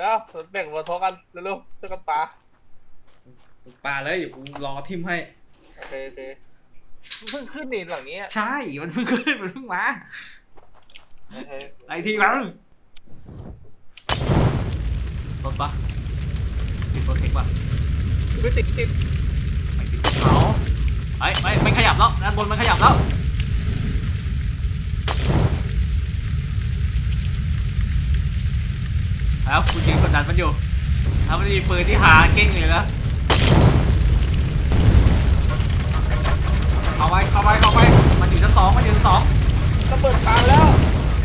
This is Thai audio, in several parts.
แล้วแบ่งมาทอกันเร็วๆช่วยกันปาปลาเลยอยู่กูรอทิมให้ โอเคโอเคเพิ่งขึ้นนี่หลังนี้อะใช่ มันเพิ่งขึ้น มันเพิ่งมาโอเคไอทีมันรถปะติดรถเทคปะไม่ติดติดไม่ติดเขาไอ้ยไม่ไม่ขยับแล้วด้านบนมันขยับแล้ว แล้วคุณยิงกดดันมันอยู่ถ้ามันมีปืนที่หาเก่งเลยนะเข้าไปเข้าไปเข้าไปมันอยู่ชั้นสองมันอยู่ชั้นสองระเบิดกลางแล้ว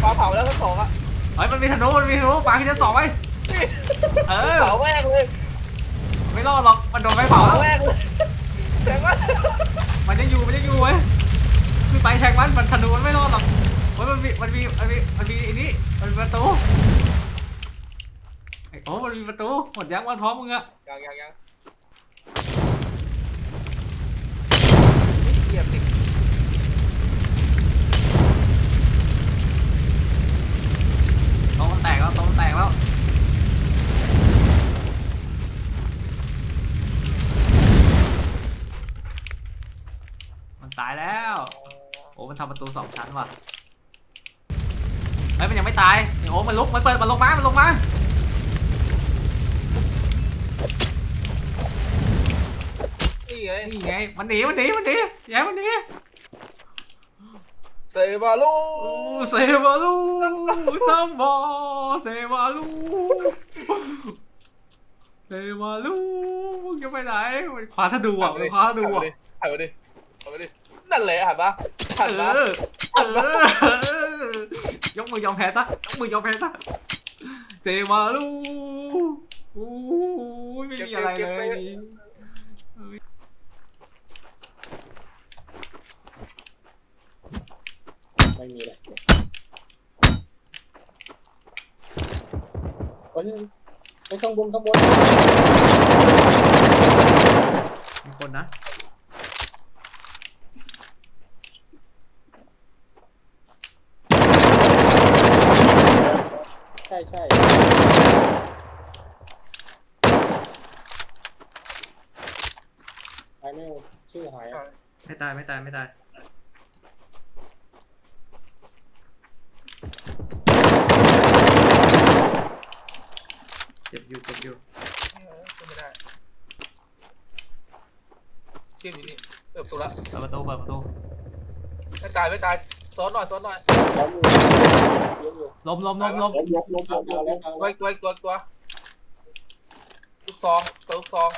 ปลาเผาแล้วทั้งสองอะเฮ้ยมันมีธนูมันมีธนูปาขึ้นชั้นสองไว้นี่เออเผาแม่งเลยไม่รอดหรอกมันโดนไฟเผาเผาแล้วแม่งเลยแทงว่ามันยังอยู่มันยังอยู่เว้ยคือไปแทงมันมันธนูมันไม่รอดหรอกเฮ้ยมันมีมันมีมันมีมันมีไอ้นี่มันมีประตูไอ้ โอ้มันมีประตูหมดยังวันพร้อมมึงอะยังยังยังเหี้ยติดโต๊ะมันแตกแล้วโต๊ะมันแตกแล้วมันตายแล้ว โอ้มันทำประตูสองชั้นว่ะเฮ้ยมันยังไม่ตายไอ้โอ้มันลุกมันเปิดมันลงมา มันลงมา ไงนี่ไง มันหนีมันหนีมันหนีอย่าให้มันหนีเซบาลูโอ้เซวาลูซัมบอเซวาลูเซวาลูมึงจะไปไหนมันคว้าถ้าดูอะมันคว้าถ้าดูอะหันมาดิหันมาดินั่นแหละหันมาเอหันมาอเออยกมือยอมแพ้ซะยกมือยอมแพ้ซะเซวาลูอู้ไม่มีอะไรเลย ไม่มีเลยเฮ้ยไปข้างบนข้างบนมีคนนะ ใช่ใช่หายไม่หมดชื่อหายอะไม่ตายไม่ตายไม่ตายเจ็บอยู่เจ็บอยู่ ไม่ได้เชื่อมอยู่นี่เปิดประตูละเปิดประตูเปิดประตูไม่ตายไม่ตายซ้อนหน่อยซ้อนหน่อยล้มอยู่ล้มอยู่ล้มล้มล้มล้มล้มล้มล้มล้มล้มล้มตัวอีกตัวอีกตัวอีกตัวลูกซองตัวลูกซอง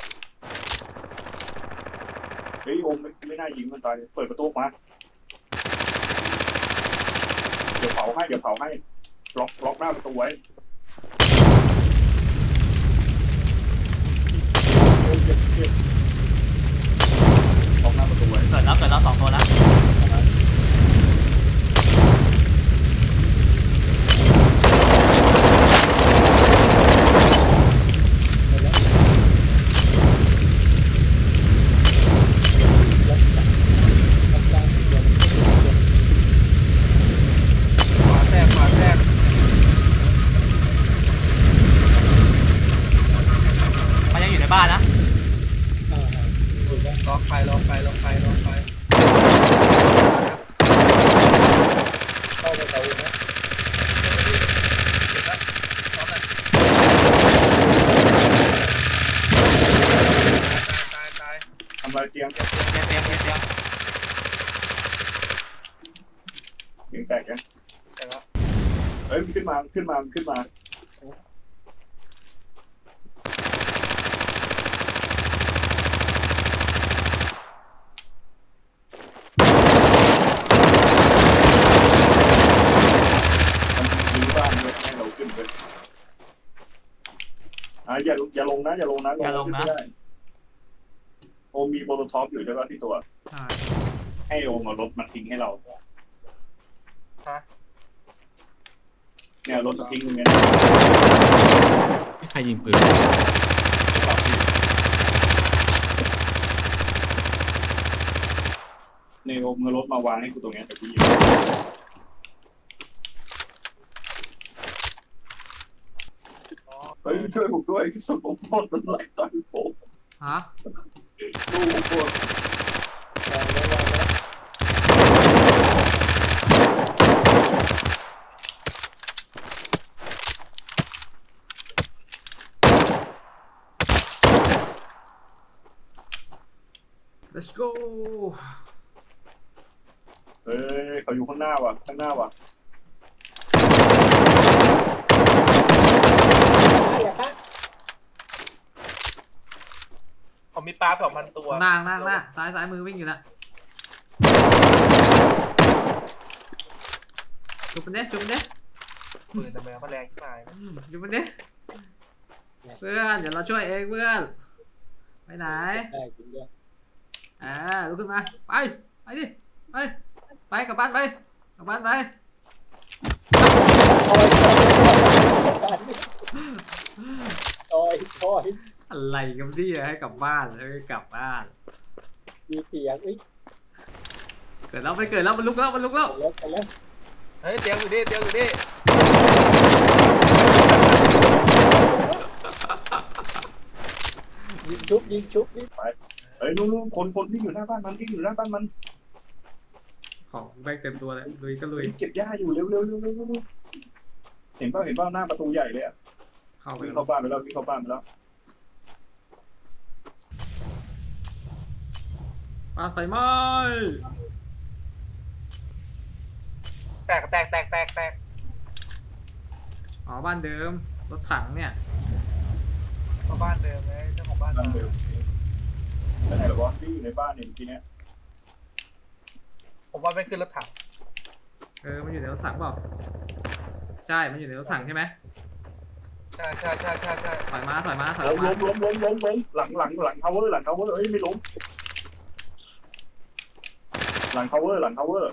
เฮ้ยโอมไม่ไม่น่ายิงมันตายเปิดประตูออกมาเดี๋ยวเผาให้เดี๋ยวเผาให้ล็อกล็อกหน้าประตูไว้ กิดแล้วเกิดแล้วสองตัวแล้ว ขวาแทรกขวาแทรก มันยังอยู่ในบ้านนะ ล็อกไฟล็อกไฟล็อกไฟล็อกไฟ เข้าไปเตานะ เจ็บแล้วซ้อนหน่อยตายตายตาย ทำลายเตียง เตรียมเตรียมเตรียมเตรียม เตียงแตกยัง ตายแล้ว เฮ้ยมันขึ้น มาขึ้นมาขึ้นมามันมีบ้านเลยให้เราขึ้นไปอะอย่าอย่าลงนะ อย่าลงนะขึ้ไม่ได้โอมมีโมโลท็อปอยู่ใช่ป่ะที่ตัว ใช่ให้โอมเอารถมาทิ้งให้เรา ฮะ เนี่ยรถมาทิ้งตรงเนี้ยใครยิงปืนในโอมเอารถมาวางให้กูตรงเนี้ยแต่กูยิงเฮ้ยช่วยผมด้วยกระสุนผมหมดมันไหลต่อยผมฮะดูผมปวด วางแล้ววางแล้ว let's go เฮ้ยเขาอยู่ข้างหน้าว่ะ ข้างหน้าว่ะอย่าปะผมมีปลาสองพันตัวหน้าหน้าหน้าซ้ายซ้ายมือวิ่งอยู่นะจุบมันเด้จุบมันเด้ปืนทำไมมันแรงขึ้นมาจุบมันเด้เพื่อน เดี๋ยวเราช่วยเองเพื่อน ไปไหน ได้จริงด้วย อ่าลุกขึ้นมาไปไปดิไปไปกลับบ้านไปกลับบ้านไปโอ้ยโอ้ยอะไรกันเนี่ยให้กลับบ้านแล้วไม่กลับบ้านมีเสียงอุ้ยเกิดแล้วไปเกิดแล้วมันลุกแล้วมันลุกแล้วไปแล้วไปแล้วเฮ้ยเตียงอยู่ดิเตียงอยู่ดิยิงชุบยิงชุบยิง เฮ้ยนู่นๆคนคนที่อยู่หน้าบ้านมันที่อยู่หน้าบ้านมันของแบกเต็มตัวเลยลุยก็ลุยเก็บหญ้าอยู่เร็วๆเร็วๆเร็วๆเร็วๆเห็นเปล่าเห็นเปล่าหน้าประตูใหญ่เลยอะเข้าไปวิ่งแล้วเข้าบ้านไปแล้ววิ่งเข้าบ้านไปแล้วปาไฟไหม้แตกแตกแตกแตกแตกอ๋อบ้านเดิมรถถังเนี่ย เข้าบ้านเดิมเลยเจ้าของบ้านบ้านเดิม แล้วไหนวะที่อยู่ในบ้านเนี่ยเมื่อกี้เนี้ยผมว่าไม่ขึ้นรถถังเออ มันอยู่ในรถถังเปล่า ใช่ มันอยู่ในรถถังใช่ไหมใช่ใช่ใช่ใช่ใช่ถอยมา ถอยมา ถอยล้มมาล้มล้มล้มล้มล้มหลังหลังหลัง cover หลัง cover เอ้ยไม่ล้มหลัง cover หลัง cover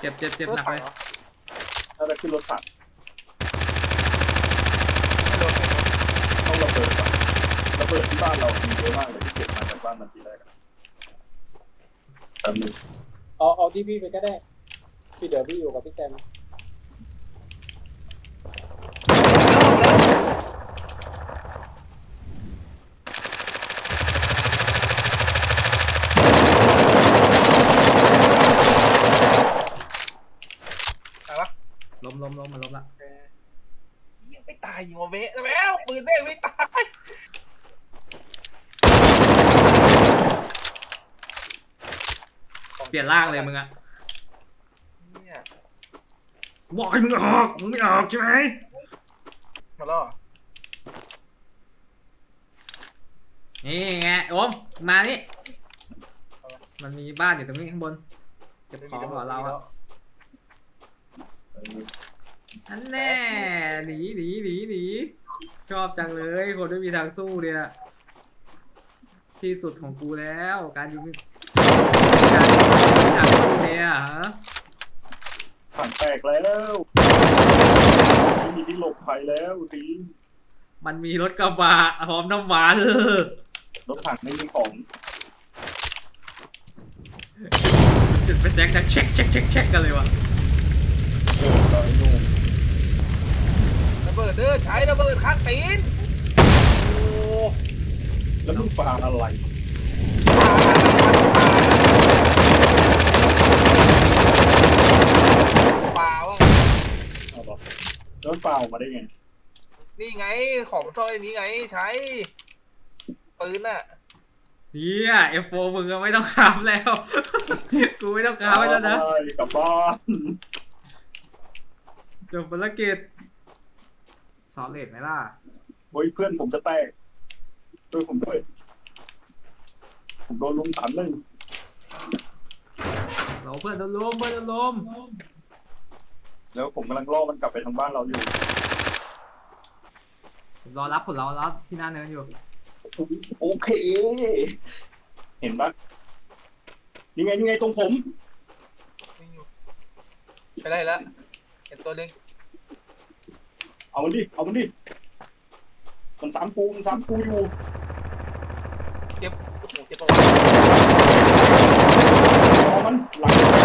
เจ็บเจ็บเจ็บรถหนักถัเลงยเหรอถ้าจะขึ้นรถถัง ไม่โดนไม่โดน ต้องระเบิดก่อน ระเบิดที่บ้านเรามีเยอะมากเลยที่เก็บมาจากบ้านมันทีแรกอะแป๊บนึงเอาเอาที่พี่ไปก็ได้พี่เดี๋ยวพี่อยู่กับพี่แซมตายปะล้มล้มล้มมันล้มละเหี้ยไม่ตายยิงมาเวะแล้วปืนแม่งไม่ตาย เปลี่ยนร่างเลยมึงอะเนี่ยบอกให้มึงออก มึงไม่ออกใช่ไหมมาแล้วเหรอนี่ไงโอมมานี่ มันมีบ้านอยู่ตรงนี้ข้างบนเก็บของของเราอะเอออันแน่หนีหนีหนีหนีชอบจังเลยคนไม่มีทางสู้เนี่ยที่สุดของกูแล้วการยิงการ ยิงไม่มีทางสู้เนี่ยฮะถังแตกแล้วไม่มีที่หลบภัยแล้วทีมันมีรถกระบะพร้อมน้ำมันรถถังไม่มีของจุดเป็นแจ็คจะเช็คเช็คเช็คเช็คกันเลยวะโอ้ยไอ้หนุ่มระเบิดเด้อใช้ระเบิดข้างตีนโอ้แล้วมึงปาอะไรปลาว่ะ เอาหรอ แล้วมันปาออกมาได้ไงนี่ไงของซอยนี้ไงใช้ปืนน่ะเฮียเอฟโฟมึงก็ไม่ต้องขับแล้ว กูไม่ต้องขับไว้แล้วนะไปกลับบ้านจบภารกิจซอลเลตไหมล่ะโอ้ยเพื่อนผมจะแตกช่วยผมด้วย ผมโดนลุมสามหนึ่งเราเพื่อนโดนล้มเพื่อนโดนล้ม แล้วผมกำลังล่อมันกลับไปทางบ้านเราอยู่ผมรอรับผลรอรับที่หน้าเนินอยู่โอเค เห็นปะนี่ไงนี่ไงตรงผมนี่อยู่ไปได้แล้วเห็นตัวหนึงเอามันดิเอามันดิมันสามปูมันสามปูอยู่เจ็บโอ้โหเจ็บปะวะเอามันหลัง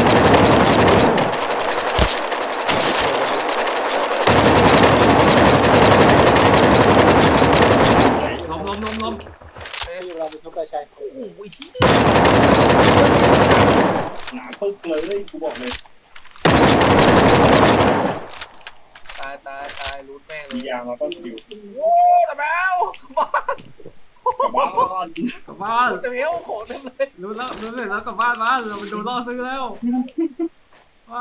ใช่โอ้โหที่หนาปึ๊กเลยกูบอกเลยตายตายตายรูดแม่งเลยยางมาต้นอยู่โอ้ตะแมวบ้านกลับบ้านกลับบ้ยวโขดเต็มเลยรู้แล้วรู้เสร็จแล้วกลับบ้านบ้านเราไปโดนล่อซื้อแล้วไป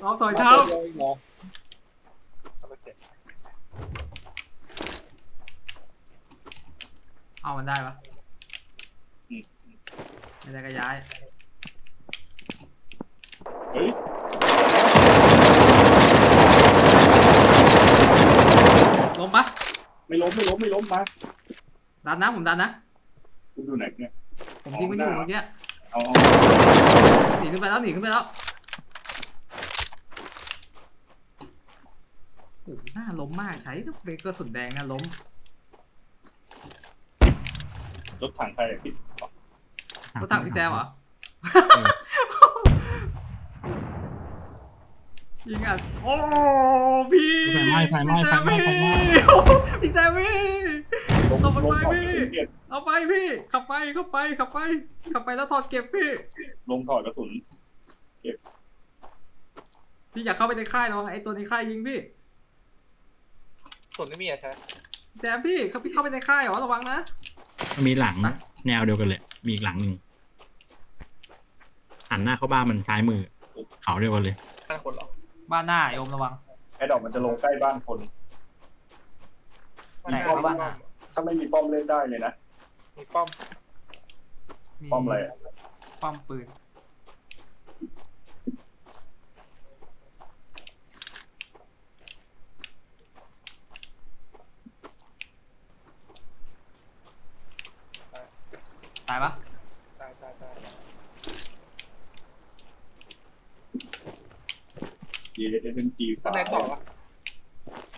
เราถอยเท้าเอามันได้ปะ ไม่ได้ก็ย้าย เฮ้ยลงปะไม่ล้มไม่ล้มไม่ล้มมาดันนะผมดันนะกูอยู่ไหนเนี่ย ผมยิงไม่อยู่เมื่อกี้เอาเอาหนีขึ้นไปแล้วหนีขึ้นไปแล้วโอ้โหหน้าล้มมากใช้เบรกเกอร์สุดแดงนะล้ม รถถังใครอะพี่ รถถังพี่แจมเหรอยิงอะโอ้พี่ไฟไหม้ไฟไหม้ไฟไหม้ไฟไหม้โอ้พี่แจมพี่ล้มลงล้มันมไปถอดพี่กระสุนเกียรเอาไปพี่ขับไปขับไปขับไปขับไปแล้วถอดเก็บพี่ ลงถอดกระสุนพี่อยากเข้าไปในค่ายระวังไอ้ตัวในค่ายยิงพี่ส่วนไม่มีอะใช่แซมพี่เขาพี่เข้าไปในค่ายเหรอระวังนะมันมีหลังไปแนวเดียวกันเลย มีอีกหลังหนึ่ง หันหน้าเข้าบ้านมันซ้ายมือเขาเดียวกันเลยห้าคนเหรอบ้านหน้าโยมระวัง ไอ้ดอกมันจะลงใกล้บ้านคน ไหนครับบ้านน่ะถ้าไม่มีป้อมเล่นได้เลยนะ มีป้อมป้อมอะไรอะป้อมปืน ตายปะ ตายตายตาย เยเอ็นจีข้าฟ้างในต่อปะ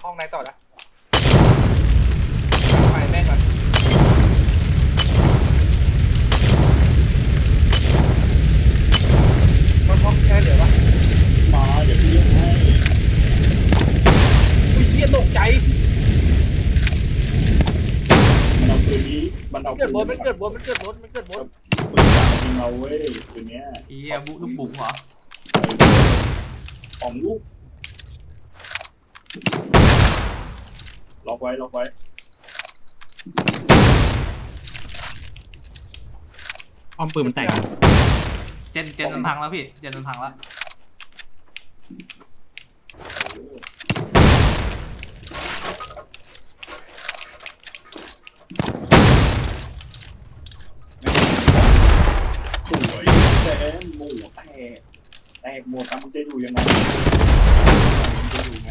ห้องในต่อนะไปแม่งก่อนมันห้องแค่เหลือปะมาเดี๋ยวพี่ยกให้อุ้ยเฮียตกใจมันเอาปืนนี้มันเอาเกิดบนมันเกิดบนมันเกิดบนมันเกิดบนปืนสามยิงเราเว้ยปืนเนี้ยอีเหี้ยบุลูกบุ๋งเหรอ ของลูกล็อกไว้ล็อกไว้ป้อมปืนมันแตกเจนเจนมันพังแล้วพี่ เจนมันพังแล้วสวยแต่หมูแตก แตกหมดอะมึงจะอยู่ยังไงมึงจะอยู่ไง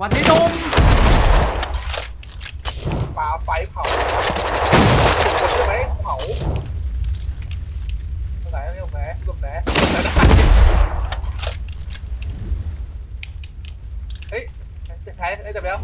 วันนี้นุ่มปลาไฟเผาใช่ไหมเผาไหนไม่ลงไหนลงไหนลงไหนได้เฮ้ยจะใช้ไอ้แต่แล้ว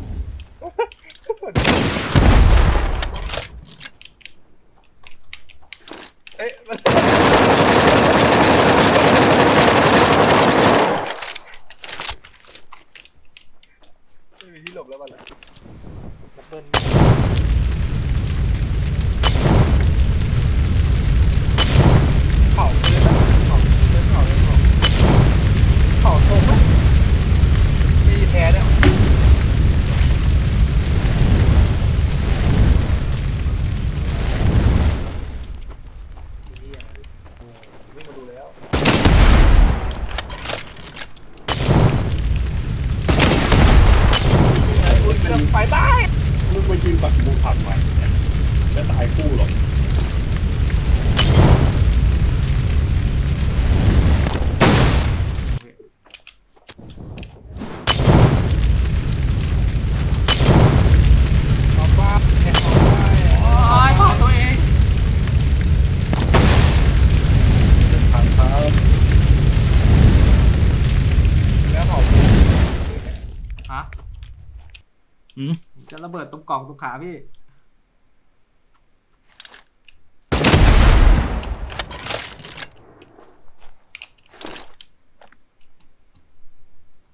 ระเบิดตรงกล่องตรงขาพี่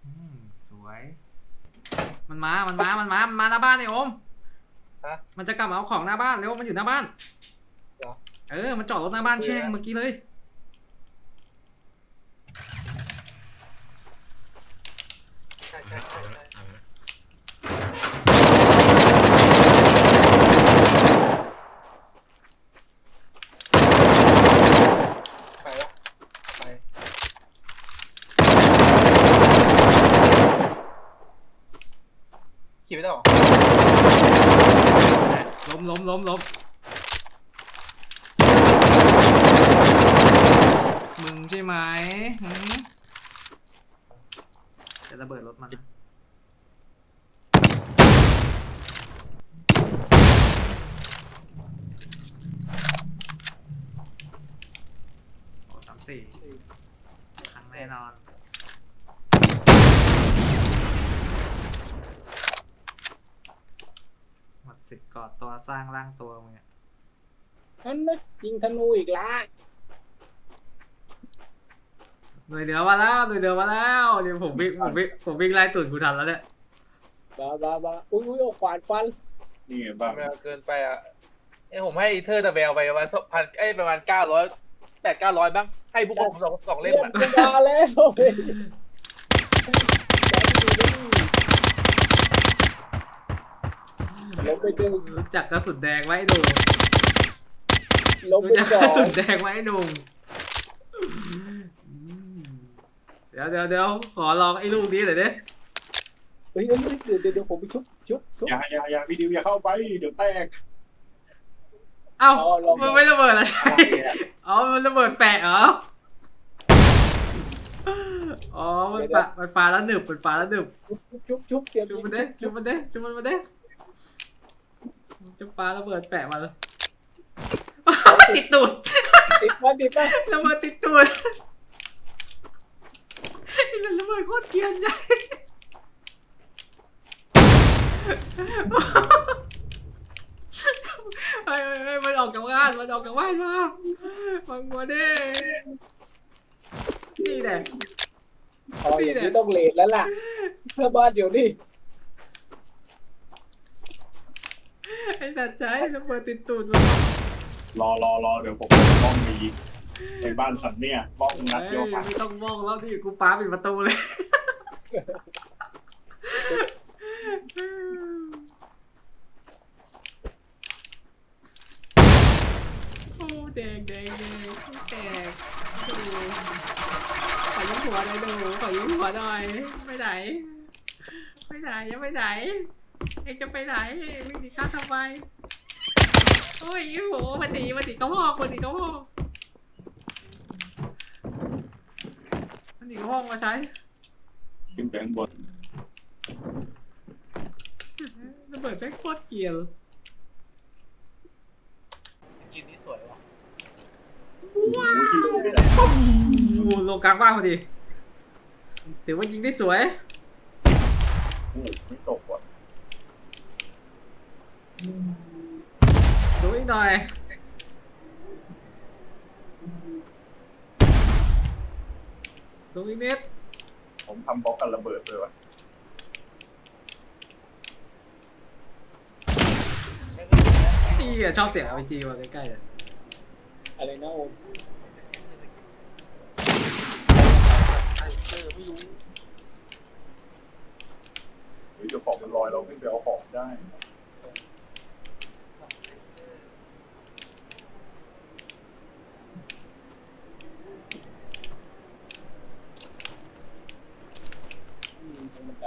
อืมสวย มันมา มันมา มันมา มันมาหน้าบ้านไอ้โอมฮะมันจะกลับมาเอาของหน้าบ้านเร็วมันอยู่หน้าบ้าน เหรอ เออ มันจอดรถหน้าบ้านแช่งเมื่อกี้เลย ใช่ใช่ใช่ใช่ ขี่ไม่ได้หรอ ล้ มล้มล้มล้มมึงใช่ไหมหืมจะระเบิดรถมันนะโอ้สามสี่ครั้งแน่นอน หมด สิทธิ์กอดตัวสร้างร่างตัวมึงอะนั่นนะยิงธนูอีกละหน่วยเหนือมาแล้วหน่วยเหนือมาแล้วเดี๋ยวผมวิ่งผมวิ่งผมวิ่งไล่ตุ่นกูทันแล้วเนี่ยบ้าบ้าบ้าอุ้ยอุ้ยเอาขวานฟันนี่ไงบ้างแมวเกินไปอะเอ้ยผมให้เธอร์ตะแววไปประมาณสองพันเอ้ยประมาณเก้าร้อยแปดเก้าร้อยบ้าง ให้บุกผมสองสองเล่มเรียอะบจะมาแล้วเฮ้ย ลบไปหนึ่งรู้จักกระสุนแดงไว้ไอ้หนุ่มลบรู้ไปจักสอกระสุงนแดงไว้ไอ้หนุ่มอืมเดี๋ยวเดี๋ยวเดี๋ยวขอลองไอ้ลูกนี้หน่อยดิเฮ้ยเฮ้ยเฮ้ยเดี๋ยวเดี๋ยวเดี๋ยวผมไปชุบชุบชุบ อย่าอย่าอย่าพี่ดิวอย่าเข้าไปเดี๋ยวแตกเอ้าอ๋อลอง มันไม่ระเบิดแล้วใช่อ๋อมันระเบิดแปะเหรออ๋อมันปะมันฟ้าแล้วหนึบมันฟ้าแล้วหนึบชุบชุบชุบเตรียมจุยิบงมันเด้ชุจุบบมันเด้จุบมันมาเด้ จุบปลาระเบิดแปะมาเลยติดตูดติดมาติดมาระเบิดติดตูดไอ้นั่นระเบิดโคตรเกรียนใจเฮ้ยเฮ้ยเฮ้ยมันออกจากบ้านมันออกจากบ้านมาฟังมาดินี่แหละอ๋ออย่างนี้ต้องเลทแล้วล่ะเพื่อบ้านเดี๋ยวนี้ ไอ้สัตว์ใจระเบิดติดตูดมันรอรอรอเดี๋ยวผมบ้องไปยิงในบ้านสันเนี่ยบ้องนัดเดียวเฮ้ยมาไม่ต้องมองแล้วนี่กูป้าปิดประตูเลยโอ้แดงแดงแดงแตกดูขอยิ้มหัวหน่อยดูขอยิ้มหัวหน่อยไปไหนไปไหนยังไปไหน เอ็งจะไปไหนวิ่งหนีข้าทำไมโอ้ยโหมันหนีมันหนีกระพอกมันหนีกระพอกมันหนีกระพอกมาใช้ขึ้นไปข้างบนระเบิดแม่งโคตรเกลียร์กินนี่สวยว่ะโอ้ยที่เหลือไม่ได้โอ้โหลงกลางบ้านพอดีถือว่ายิงได้สวยโอ้โหไม่ตกว่ะ สวยอีกหน่อย สูงอีกนิด ผมทำบล็อกกันระเบิดเลยว่ะพี่อะชอบเสียง RPG ว่ะใกล้ๆเลยอะไรนะโอมหรือเจ้าของมันลอยเราขึ้นไปเอาของได้มีตรงบันได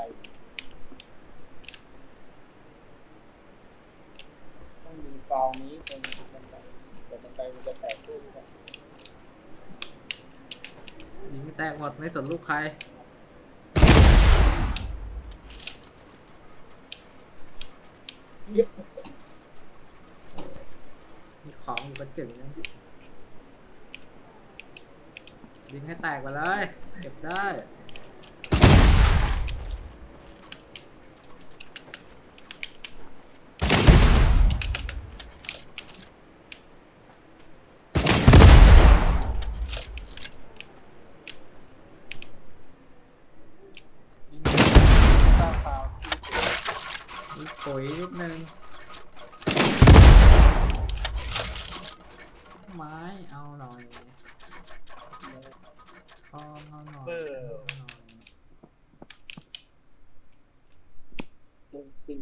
ต้องมี กองนี้ตรงบันไดแต่บันไดมันจะแตกด้วยหรือเปยิงให้แตกหมดไม่สนลูกใคร เยอะมีของอยู่กระจึงนะยิงให้แตกไปเลย เก็บได้ ยิงสร้างฟาวล์ มีปุ๋ยนิดนึง ไม้เอาหน่อยทองเอาหน่อยเออเอาหน่อยลงซิง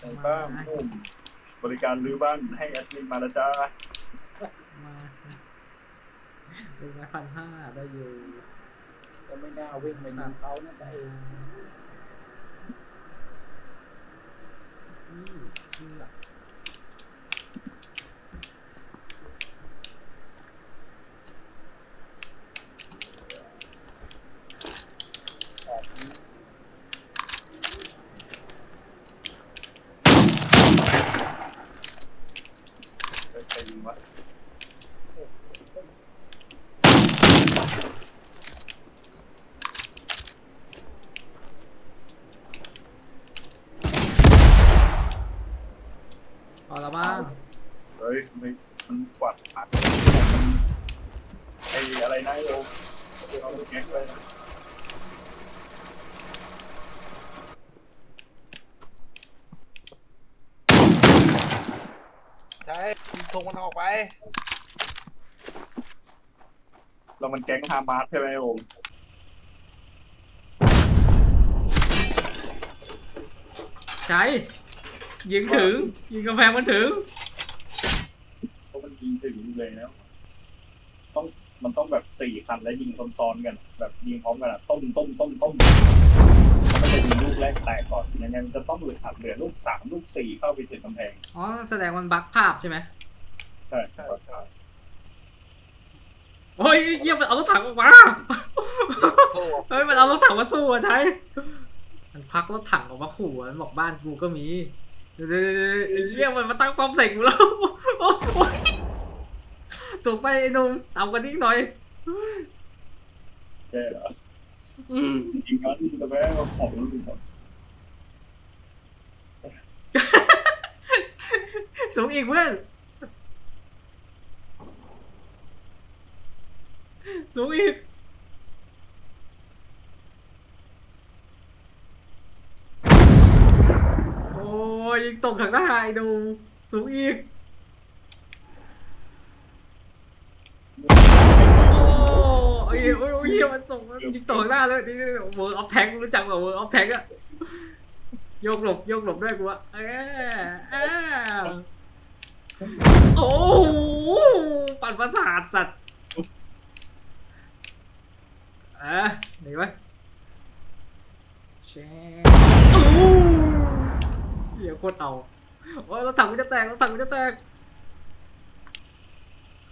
ในบ้านมุ่มบริการรื้อบ้านให้แอดมินมาแล้วจ้าเป็นไงพันห้าได้อยู่ ก็ไม่น่าวิ่งไปยิงเขานะแต่เองนี่เชื่อแบบนี้ ไปไปยิงวะ พอละมั้ง เฮ้ยมันมันกวาดพัดไอ้อะไรนะโยมเอาแก๊กไปนะ ใช่ทงมันออกไป เรามันแก๊งฮามาสใช่ไหมโยมใช้ยิงถึง ยิงกำแพงมันถึง เพราะมันยิงถึงเลยนะต้องมันต้องแบบสี่คันแล้วยิงซ้อนๆกัน แบบยิงพร้อมกันอะต้มต้มต้มต้มมันก็จะยิงลูกแรกแตกก่อนยังไงมันจะต้องเหลือหัดเหลือลูกสามลูกสี่เข้าไปถึงกำแพง อ๋อ แสดงมันบั๊กภาพใช่ไหมใช่ใช่ ใช่โอ้ยเยี่ยมมันเอารถถังออกมาโอ้โหเฮ้ยมันเอารถถังมาสู้อะใช้มันพักรถถังออกมาขู่อะมันบอกบ้านกูก็มีเดี๋ยวๆๆไอ้เยี่ยมมันมาตั้งความใส่กูแล้วโอ้ยส่งไปไอ้หนุ่มตามกันนิดหน่อยใช่เหรออืมจริงๆแล้วแต่แม่งของรุ่นก่อนสูงอีกเพื่อน สูงอีก โอ้ยยิงตกข้างหน้าไอ้ดูสูงอีก โอ้ยโอ้ยโอ้ยเหี้ยมันตกมันยิงตกข้างหน้าเลยนี่เวิร์ออฟแทงรู้จักเปล่าเวิร์ออฟแทงอะโยกหลบโยกหลบด้วยกูอะเออเออโอ้โหปั่นประสาทสัตว์เออหนีไว้แช่โอ้เหี้ยโคตรเอาโอ้ยรถถังกูจะแตกรถถังกูจะแตก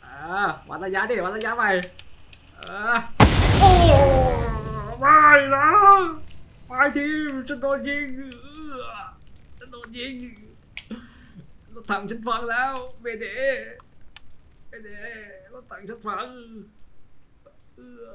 อ่าวัดระยะดิวัดระยะไปเออโอ้ไม่นะไม่ทีมจะโดนยิงเอื้อจะโดนยิงรถถังฉันฟังแล้วเบเดเบเดรถถังฉันฟังเออ